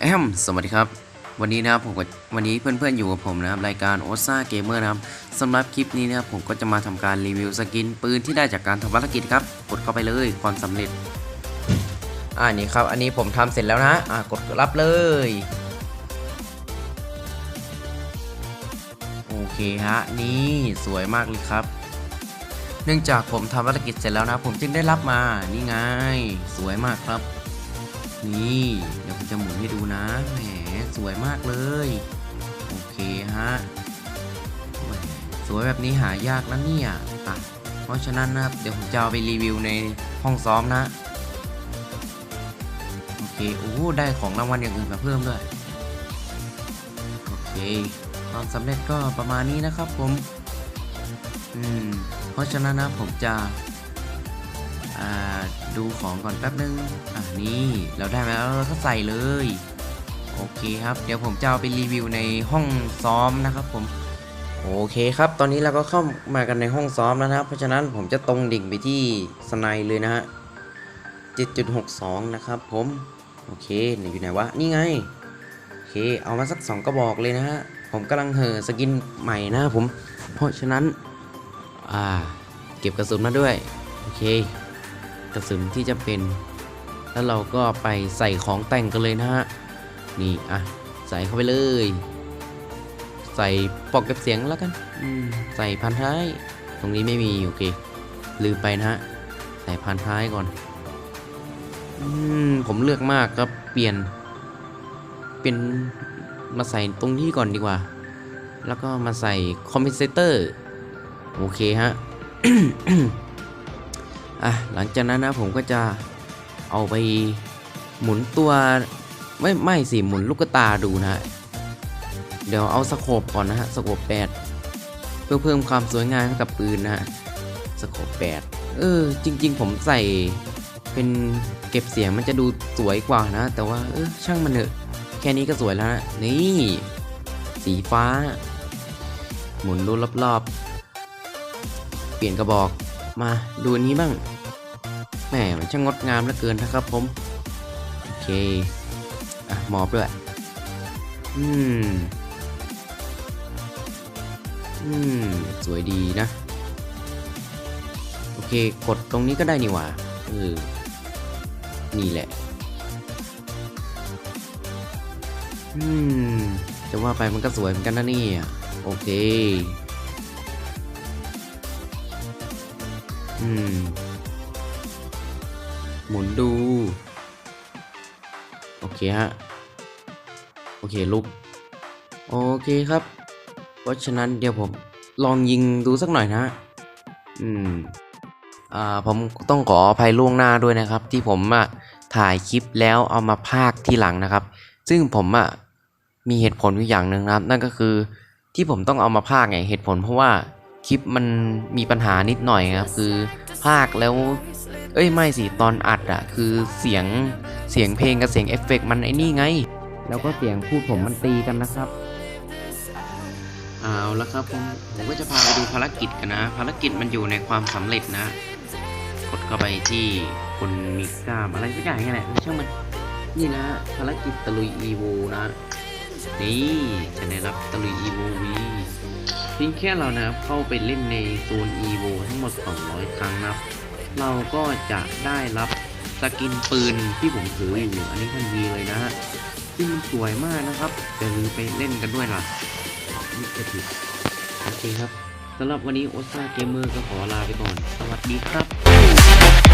แอมสวัสดีครับ วันนี้นะครับผมก็วันนี้เพื่อนๆอยู่กับผมนะครับรายการโอซ่าเกมเมอร์นะครับสำหรับคลิปนี้นะครับผมก็จะมาทำการรีวิวสกินปืนที่ได้จากการทำภารกิจครับ กดเข้าไปเลยความสำเร็จ อ่านี่ครับ อันนี้ผมทำเสร็จแล้วนะ อ่ากดรับเลยโอเคฮะนี่สวยมากเลยครับ เนื่องจากผมทำภารกิจเสร็จแล้วนะ ผมจึงได้รับมานี่ไง สวยมากครับ นี่เดี๋ยวผมจะหมุนให้ดูนะ แหมสวยมากเลย โอเคฮะ สวยแบบนี้หายากนะเนี่ยอะเพราะฉะนั้นนะครับ เดี๋ยวผมจะเอาไปรีวิวในห้องซ้อมนะ โอเค โอ้โหได้ของรางวัลอย่างอื่นมาเพิ่มด้วย โอเคความสำเร็จก็ประมาณนี้นะครับผม อืม เพราะฉะนั้นนะผมจะ ดูของก่อนแป๊บนึง อ่านี่เราได้มาแล้วเราก็ใส่เลย โอเคครับ เดี๋ยวผมจะเอาไปรีวิวในห้องซ้อมนะครับผม โอเคครับ ตอนนี้เราก็เข้ามากันในห้องซ้อมแล้วนะครับ เพราะฉะนั้นผมจะตรงดิ่งไปที่สไนเลยนะฮะ 7.62 นะครับผม โอเคเนี่ยอยู่ไหนวะ นี่ไง โอเค เอามาสัก 2 กระบอกเลยนะฮะ ผมกำลังเห่อสกินใหม่นะผม เพราะฉะนั้น อ่า เก็บกระสุนมาด้วย โอเค กระสุนที่จะเป็น แล้วเราก็ไปใส่ของแต่งกันเลยนะฮะ นี่อะใส่เข้าไปเลย ใส่ปลอกเก็บเสียงแล้วกัน อืมใส่พันท้าย ตรงนี้ไม่มีโอเค ลืมไปนะฮะ ใส่พันท้ายก่อน อืมผมเลือกมากครับเปลี่ยน เป็นมาใส่ตรงนี้ก่อนดีกว่า แล้วก็มาใส่คอมเพนเซเตอร์ โอเคฮะ อะหลังจากนั้นนะผมก็จะเอาไปหมุนตัวไม่ไม่สิหมุนลูกตาดูนะ เดี๋ยวเอาสโคปก่อนนะฮะสโคปแปดเพื่อเพิ่มความสวยงามให้กับปืนนะฮะสโคปแปดเออ จริง ๆ ผมใส่เป็นเก็บเสียงมันจะดูสวยกว่านะ แต่ว่าเออช่างมันเถอะแค่นี้ก็สวยแล้วนะ นี่ สีฟ้า หมุนดูรอบๆเปลี่ยนกระบอก มาดูนี้บ้างแหมมันช่างงดงามเหลือเกินนะครับผม โอเค อะมอบด้วย อืม อืม สวยดีนะ โอเค กดตรงนี้ก็ได้นี่หว่าเออนี่แหละ อืม จะว่าไปมันก็สวยเหมือนกันนะนี่ โอเค อืม หมุนดู โอเคฮะ โอเคลุก โอเคครับ เพราะฉะนั้นเดี๋ยวผมลองยิงดูสักหน่อยนะ อืม อ่า ผมต้องขออภัยล่วงหน้าด้วยนะครับ ที่ผมอะถ่ายคลิปแล้วเอามาพากทีหลังนะครับ ซึ่งผมอะมีเหตุผลอยู่อย่างหนึ่งนะครับ นั่นก็คือที่ผมต้องเอามาพากไงเหตุผลเพราะว่า คลิปมันมีปัญหานิดหน่อยครับคือพากย์แล้ว เอ้ยไม่สิตอนอัดอะคือเสียงเสียงเพลงกับเสียงเอฟเฟกต์มันไอ้นี่ไง แล้วก็เสียงพูดผมมันตีกันนะครับ เอาละครับผมผมก็จะพาไปดูภารกิจกันนะ ภารกิจมันอยู่ในความสำเร็จนะ กดเข้าไปที่คุณมิก้ามอะไรสักอย่างนี่แหละช่างมันนี่นะภารกิจตะลุยอีโวนะ นี่จะได้รับตะลุยอีโววีเพียงแค่เรานะครับเข้าไปเล่นในโซนอีโวทั้งหมด 200 ครั้งนะครับ เราก็จะได้รับสกินปืนที่ผมถืออยู่อันนี้ทันทีเลยนะฮะซึ่งมันสวยมากนะครับอย่าลืมไปเล่นกันด้วยล่ะนี่จะผิดโอเคครับสำหรับวันนี้โอซ่าเกมเมอร์ก็ขอลาไปก่อน สวัสดีครับ